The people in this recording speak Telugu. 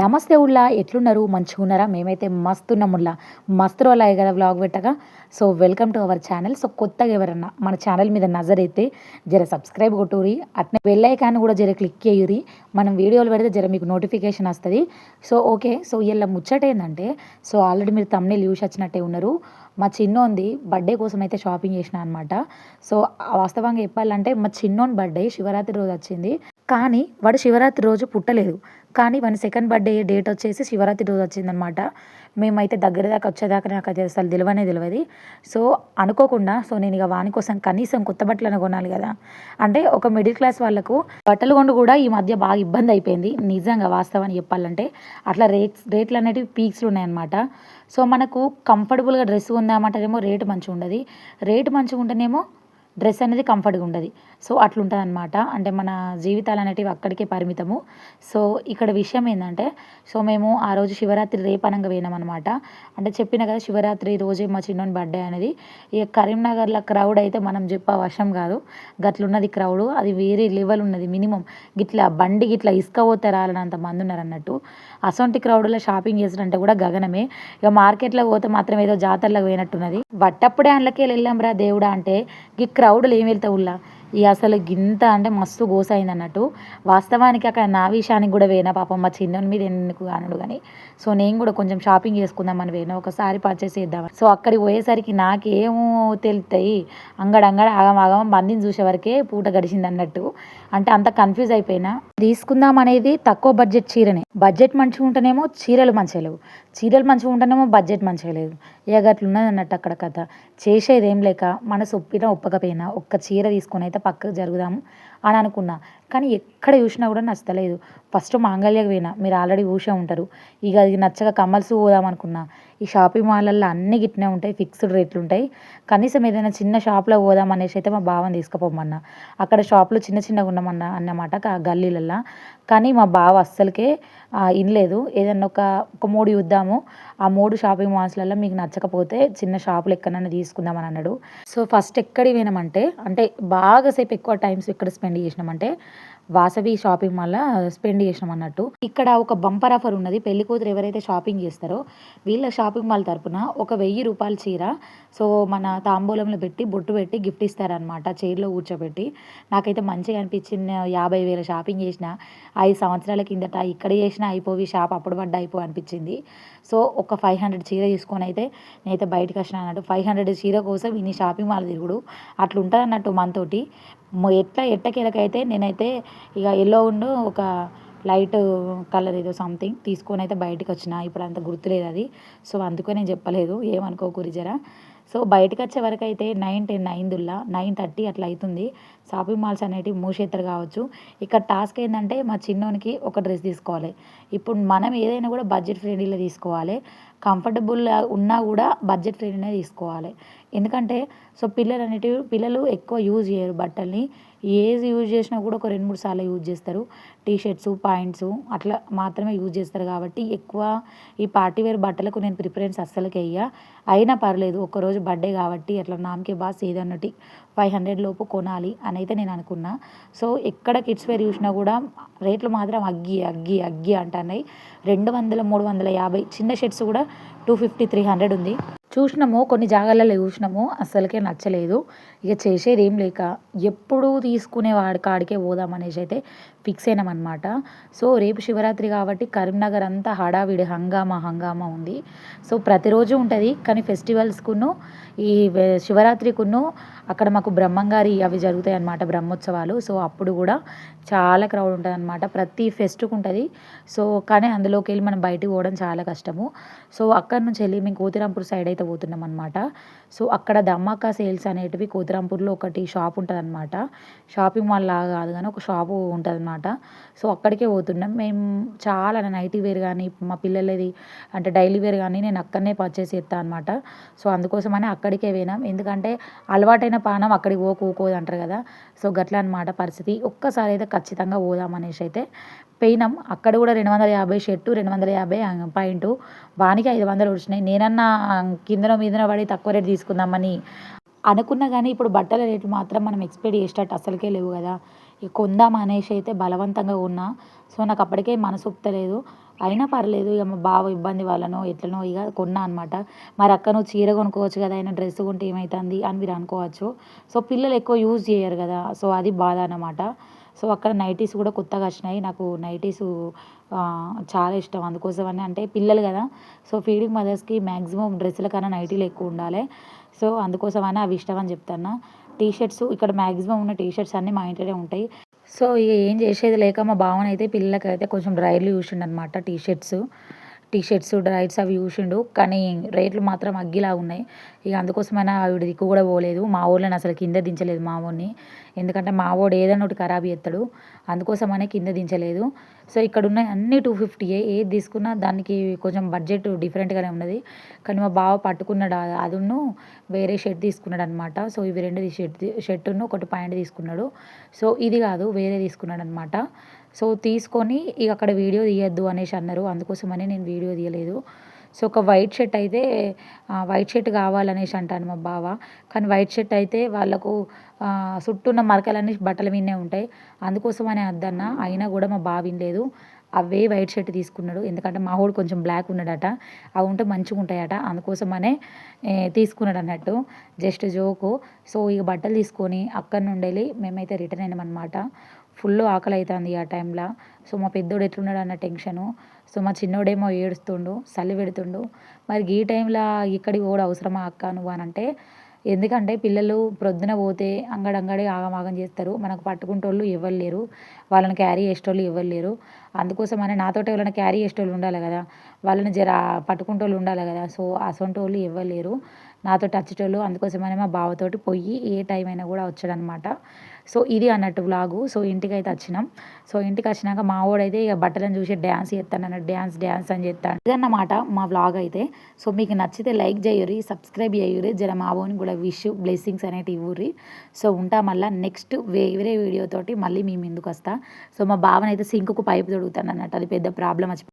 నమస్తే ఉల్లా ఎట్లున్నారు? మంచిగా ఉన్నారా? మేమైతే మస్తున్నాం ఉల్లా. మస్తు రోజులు కదా వ్లాగ్ పెట్టగా. So welcome to our channel so కొత్తగా ఎవరన్నా మన ఛానల్ మీద నజర్ అయితే జర సబ్స్క్రైబ్ కొట్టురి అట్నే బెల్ ఐకాన్ కూడా జర క్లిక్ చేయురి మనం వీడియోలు పెడితే జర మీకు నోటిఫికేషన్ వస్తుంది. సో ఓకే సో ఇలా ముచ్చట ఏంటంటే సో ఆల్రెడీ మీరు తమ్నే లీవ్స్ వచ్చినట్టే ఉన్నారు. మా చిన్నోంది బర్త్డే కోసం అయితే షాపింగ్ చేసిన అనమాట సో వాస్తవంగా చెప్పాలంటే మా చిన్నోని బర్త్డే శివరాత్రి రోజు వచ్చింది. కానీ వాడు శివరాత్రి రోజు పుట్టలేదు. కానీ వాని సెకండ్ బర్త్డే డేట్ వచ్చేసి శివరాత్రి రోజు వచ్చిందనమాట మేమైతే దగ్గర దాకా వచ్చేదాకా నాకు అది అసలు తెలివనే తెలియదు సో అనుకోకుండా సో నేను ఇక వాని కోసం కనీసం కొత్త బట్టలను కొనాలి కదా. అంటే ఒక మిడిల్ క్లాస్ వాళ్ళకు బట్టలు కొండు కూడా ఈ మధ్య బాగా ఇబ్బంది అయిపోయింది. నిజంగా వాస్తవాన్ని చెప్పాలంటే అట్లా రేట్స్ రేట్లు అనేటివి పీక్స్లు ఉన్నాయన్నమాట. సో మనకు కంఫర్టబుల్గా డ్రెస్ ఉందామంటేనేమో రేటు మంచిగా ఉండదు రేటు మంచిగా ఉంటేనేమో డ్రెస్ అనేది కంఫర్ట్గా ఉండదు సో అట్లుంటుంది అనమాట అంటే మన జీవితాలు అనేటివి అక్కడికే పరిమితము. సో ఇక్కడ విషయం ఏంటంటే సో మేము ఆ రోజు శివరాత్రి రేపనంగా పోయినాం అనమాట అంటే చెప్పిన కదా శివరాత్రి రోజే మా చిన్నోని బర్త్డే అనేది. ఇక కరీంనగర్లో క్రౌడ్ అయితే మనం చెప్ప వశం కాదు. గట్లున్నది క్రౌడ్ అది వేరే లెవెల్ ఉన్నది మినిమం గిట్లా బండి గిట్లా ఇసుక పోతే రాలనంత మంది ఉన్నారన్నట్టు అసొంటి క్రౌడ్లో షాపింగ్ చేసినంటే కూడా గగనమే. ఇక మార్కెట్లో పోతే మాత్రం ఏదో జాతరలకు పోయినట్టున్నది. వట్టప్పుడే అందులోకి వెళ్ళాం రా దేవుడా అంటే ఈ క్రౌడ్లు ఏం వెళ్తావు ఉల్లా? ఇక అసలు గింత అంటే మస్తు గోస అయింది అన్నట్టు. వాస్తవానికి అక్కడ నా విషయానికి కూడా వేనా పాపం మా చిన్నోని మీద ఎందుకు అనడు కానీ సో నేను కూడా కొంచెం షాపింగ్ చేసుకుందామని వేనా. ఒకసారి పర్చేస్ చేద్దాం సో అక్కడికి పోయేసరికి నాకేమో తెలుస్తాయి అంగడ అంగడ ఆగం ఆగం మందిని చూసే వరకే పూట గడిచింది అన్నట్టు. అంటే అంత కన్ఫ్యూజ్ అయిపోయినా. తీసుకుందాం అనేది తక్కువ బడ్జెట్ చీరనే. బడ్జెట్ మంచిగా ఉంటేనేమో చీరలు మంచిగా లేవు. చీరలు మంచిగా ఉంటేనేమో బడ్జెట్ మంచిగా లేదు. ఇక అట్లున్నది అన్నట్టు అక్కడ కథ. చేసేది ఏం లేక మనసు ఒప్పినా ఒప్పకపోయినా ఒక్క చీర తీసుకొని అయితే పక్కకు జరుగుదాము. అని అనుకున్నా. కానీ ఎక్కడ చూసినా కూడా నచ్చలేదు. ఫస్ట్ మాంగళ్యకు పోయినా. మీరు ఆల్రెడీ చూసే ఉంటారు. ఇక అది నచ్చక కమ్మల్స్ పోదాం అనుకున్నా. ఈ షాపింగ్ మాల్లలో అన్నీ గిట్నే ఉంటాయి. ఫిక్స్డ్ రేట్లు ఉంటాయి. కనీసం ఏదైనా చిన్న షాప్లో పోదాం అనేసి అయితే మా బావని తీసుకుపోమన్నా. అక్కడ షాప్లో చిన్న చిన్నగా ఉన్నామన్నా అన్నమాట గల్లీలల్లో. కానీ మా బావ అస్సలకే ఇనలేదు. ఏదన్నా ఒక ఒక మూడు చూద్దాము. ఆ మూడు షాపింగ్ మాల్స్లలో మీకు నచ్చకపోతే చిన్న షాపులు ఎక్కడన్నా తీసుకుందామని అన్నాడు. సో ఫస్ట్ ఎక్కడికి పోయినామంటే అంటే బాగా సేపు ఎక్కువ టైమ్స్ ఎక్కడ స్పెండ్ చేసినామంటే వాసవి షాపింగ్ మాల్లో స్పెండ్ చేసినాం అన్నట్టు. ఇక్కడ ఒక బంపర్ ఆఫర్ ఉన్నది. పెళ్ళి కూతురు ఎవరైతే షాపింగ్ చేస్తారో వీళ్ళ షాపింగ్ మాల్ తరపున ఒక వెయ్యి రూపాయల చీర సో మన తాంబూలంలో పెట్టి బొట్టు పెట్టి గిఫ్ట్ ఇస్తారనమాట చైర్లో కూర్చోబెట్టి. నాకైతే మంచిగా అనిపించింది. యాభై వేల షాపింగ్ చేసిన ఐదు సంవత్సరాల కిందట ఇక్కడ చేసిన అయిపోయి షాప్ అప్పుడు పడ్డ అయిపో అనిపించింది. సో ఒక ఫైవ్ హండ్రెడ్ చీర తీసుకొని అయితే నేనైతే బయటకు వచ్చిన అన్నట్టు. ఫైవ్ హండ్రెడ్ చీర కోసం ఇన్ని షాపింగ్ మాల్ తిరుగుడు. అట్లుంటుంది అన్నట్టు మనతోటి. ఎట్లా ఎట్టకేలకైతే నేనైతే ఇక ఎల్లో ఉండు ఒక లైట్ కలర్ ఏదో సంథింగ్ తీసుకొని అయితే బయటకు వచ్చిన ఇప్పుడు అంత గుర్తులేదు అది. సో అందుకే నేను చెప్పలేదు. ఏమనుకోకూరి జరా సో బయటకు వచ్చే వరకు అయితే నైన్ టెన్ అయిందిలా నైన్ థర్టీ అట్లా అవుతుంది షాపింగ్ మాల్స్ అనేటివి మూసేత్తరు కావచ్చు. ఇక్కడ టాస్క్ ఏంటంటే మా చిన్నోనికి ఒక డ్రెస్ తీసుకోవాలి. ఇప్పుడు మనం ఏదైనా కూడా బడ్జెట్ ఫ్రెండ్లీలో తీసుకోవాలి. కంఫర్టబుల్ ఉన్నా కూడా బడ్జెట్ ఫ్రెండ్లీనే తీసుకోవాలి. ఎందుకంటే సో పిల్లలు అనేటివి పిల్లలు ఎక్కువ యూజ్ చేయరు బట్టల్ని. ఏది యూజ్ చేసినా కూడా ఒక రెండు మూడు సార్లు యూజ్ చేస్తారు. టీ షర్ట్స్ పాయింట్స్ అట్లా మాత్రమే యూజ్ చేస్తారు కాబట్టి ఎక్కువ ఈ పార్టీ వేర్ బట్టలకు నేను ప్రిఫరెన్స్ అస్సలకి వెయ్య అయినా పర్లేదు ఒకరోజు బర్త్డే కాబట్టి అట్లా నామకే బాస్ ఏదన్నటి ఫైవ్ హండ్రెడ్ లోపు కొనాలి అని అయితే నేను అనుకున్నా. సో ఎక్కడ కిడ్స్ వేర్ చూసినా కూడా రేట్లు మాత్రం అగ్గి అగ్గి అగ్గి అంటున్నాయి. రెండు వందల మూడు వందల యాభై చిన్న షర్ట్స్ కూడా టూ ఫిఫ్టీ త్రీ హండ్రెడ్ ఉంది. చూసినాము కొన్ని జాగాలలో చూసినాము అస్సలకే నచ్చలేదు. ఇక చేసేది ఏం లేక ఎప్పుడు తీసుకునే వాడి కాడికే పోదాం అనేసి అయితే ఫిక్స్ అయినామన్నమాట. సో రేపు శివరాత్రి కాబట్టి కరీంనగర్ అంతా హడావిడి హంగామా హంగామా ఉంది. సో ప్రతిరోజు ఉంటుంది కానీ ఫెస్టివల్స్కును ఈ శివరాత్రికును అక్కడ మాకు బ్రహ్మంగారి అవి జరుగుతాయి అన్నమాట బ్రహ్మోత్సవాలు. సో అప్పుడు కూడా చాలా క్రౌడ్ ఉంటుంది అనమాట ప్రతి ఫెస్ట్కు ఉంటుంది సో కానీ అందులోకి వెళ్ళి మనం బయటకు పోవడం చాలా కష్టము. సో అక్కడ నుంచి వెళ్ళి మేము కోతిరాంపూర్ సైడ్ అయితే పోతున్నాం అనమాట సో అక్కడ దమ్మాకా సేల్స్ అనేటివి కోతిరాంపూర్లో ఒకటి షాప్ ఉంటుంది అనమాట షాపింగ్ మాల్ లాగా కాదు కానీ ఒక షాపు ఉంటుంది అనమాట సో అక్కడికే పోతున్నాం మేము చాలా నైటీ వేర్ కానీ మా పిల్లలది అంటే డైలీ వేర్ కానీ నేను అక్కడనే పర్చేస్ చేస్తాను అనమాట సో అందుకోసమని అక్కడికే పోయినాం. ఎందుకంటే అలవాటైన పానం అక్కడికి పోకు ఊకోదు అంటారు కదా. సో గట్లా అనమాట పరిస్థితి. ఒక్కసారి అయితే ఖచ్చితంగా పోదాం అనేసి అయితే పోయినాం. అక్కడ కూడా రెండు వందల యాభై షర్టు రెండు వందల యాభై పాయింట్. వానికి ఐదు వందలు వచ్చినాయి. నేనన్నా కిందనో మీదనో పడి తక్కువ రేటు తీసుకుందామని అనుకున్నా కానీ ఇప్పుడు బట్టల రేట్లు మాత్రం మనం ఎక్స్పెక్ట్ చేసేటట్టు అసలుకే లేవు కదా. కొందాం అనేసి అయితే బలవంతంగా ఉన్నా. సో నాకు అప్పటికే మనసు ఒప్పుతలేదు. అయినా పర్లేదు ఇక మా బావ ఇబ్బంది వాళ్ళనో ఎట్లనో ఇక కొన్నా అనమాట మరి అక్క నువ్వు చీర కొనుక్కోవచ్చు కదా అయినా డ్రెస్ కొంటే ఏమవుతుంది అని మీరు అనుకోవచ్చు. సో పిల్లలు ఎక్కువ యూజ్ చేయరు కదా సో అది బాధ అనమాట సో అక్కడ నైటీస్ కూడా కొత్తగా వచ్చినాయి. నాకు నైటీస్ చాలా ఇష్టం. అందుకోసమని అంటే పిల్లలు కదా సో ఫీడింగ్ మదర్స్కి మ్యాక్సిమం డ్రెస్సుల కన్నా నైటీలు ఎక్కువ ఉండాలి. సో అందుకోసమని అవి ఇష్టం అని చెప్తాను టీ షర్ట్స్ ఇక్కడ మ్యాక్సిమం ఉన్న టీ షర్ట్స్ అన్నీ మా ఇంట్లోనే ఉంటాయి. సో ఇక ఏం చేసేది లేక మా భావన అయితే పిల్లలకైతే కొంచెం డ్రైర్లు చూసిండు అనమాట టీ షర్ట్స్ టీ షర్ట్స్ డ్రైట్స్ అవి చూసిండు కానీ రేట్లు మాత్రం అగ్గిలా ఉన్నాయి ఇక అందుకోసమైనా ఆవిడ దిక్కు కూడా పోలేదు. మా ఊళ్ళని అసలు కింద దించలేదు మా ఊరిని. ఎందుకంటే మా వాడు ఏదైనా ఒకటి ఖరాబ్ చేస్తాడు. అందుకోసమనే కింద దించలేదు. సో ఇక్కడ ఉన్న అన్ని టూ ఫిఫ్టీయే ఏది తీసుకున్నా దానికి కొంచెం బడ్జెట్ డిఫరెంట్గానే ఉన్నది. కానీ మా బావ పట్టుకున్నాడు. అదును వేరే షర్ట్ తీసుకున్నాడు అనమాట సో ఇవి రెండు షర్ట్ షర్టును ఒకటి ప్యాంట్ తీసుకున్నాడు. సో ఇది కాదు వేరే తీసుకున్నాడు అనమాట సో తీసుకొని ఇక అక్కడ వీడియో తీయద్దు అనేసి అన్నారు. అందుకోసమనే నేను వీడియో తీయలేదు. సో ఒక వైట్ షర్ట్ అయితే వైట్ షర్ట్ కావాలనేసి అంటాను మా బావ. కానీ వైట్ షర్ట్ అయితే వాళ్ళకు చుట్టూ ఉన్న మరకలన్నీ బట్టల మీదనే ఉంటాయి. అందుకోసమని వద్దన్న అయినా కూడా మా బావ వినలేదు. అవే వైట్ షర్ట్ తీసుకున్నాడు. ఎందుకంటే మా వాడు కొంచెం బ్లాక్ ఉన్నాడట. అవి ఉంటే మంచిగా ఉంటాయట. అందుకోసమనే తీసుకున్నాడు అన్నట్టు. Just joke. సో ఇక బట్టలు తీసుకొని అక్కడి నుండి మేమైతే రిటర్న్ అయినామన్నమాట. ఫుల్ ఆకలి అవుతుంది ఆ టైంలో. సో మా పెద్దోడు ఎట్లున్నాడు అన్న టెన్షను. సో మా చిన్నోడేమో ఏడుస్తుండు చలి పెడుతుండు. మరి ఈ టైంలో ఇక్కడికి కూడా అవసరమా అక్క నువ్వు అని అంటే ఎందుకంటే పిల్లలు ప్రొద్దున పోతే అంగడంగడి ఆగమాగం చేస్తారు. మనకు పట్టుకుంటోళ్ళు ఎవరు లేరు. వాళ్ళని క్యారీ చేసేటోళ్ళు ఎవరు లేరు. అందుకోసమని నాతోటి ఎవరైనా క్యారీ చేసేటోళ్ళు ఉండాలి కదా. వాళ్ళని జర పట్టుకుంటోళ్ళు ఉండాలి కదా. సో అసొంటి వాళ్ళు ఇవ్వలేరు నాతో వచ్చేటోళ్ళు అందుకోసమని మా బావతోటి పోయి ఏ టైం అయినా కూడా వచ్చాడనమాట సో ఇది అన్నట్టు వ్లాగు సో ఇంటికి అయితే వచ్చినాం. సో ఇంటికి వచ్చినాక మా వాడైతే ఇక బట్టలను చూసి డ్యాన్స్ చేస్తాను అన్నట్టు డ్యాన్స్ డ్యాన్స్ అని చెప్తాను. ఇదన్నమాట మా వ్లాగ్ అయితే. సో మీకు నచ్చితే లైక్ చేయరు సబ్స్క్రైబ్ చేయరు జర మా ఓన్ కూడా విష్ బ్లెస్సింగ్స్ అనేటివి ఇవ్వరు సో ఉంటా మళ్ళీ నెక్స్ట్ వేరే వీడియోతోటి మళ్ళీ మేము ముందుకు వస్తా సో మా బావనైతే సింకుకు పైపు తొడుగుతాను అన్నట్టు అది పెద్ద ప్రాబ్లం వచ్చి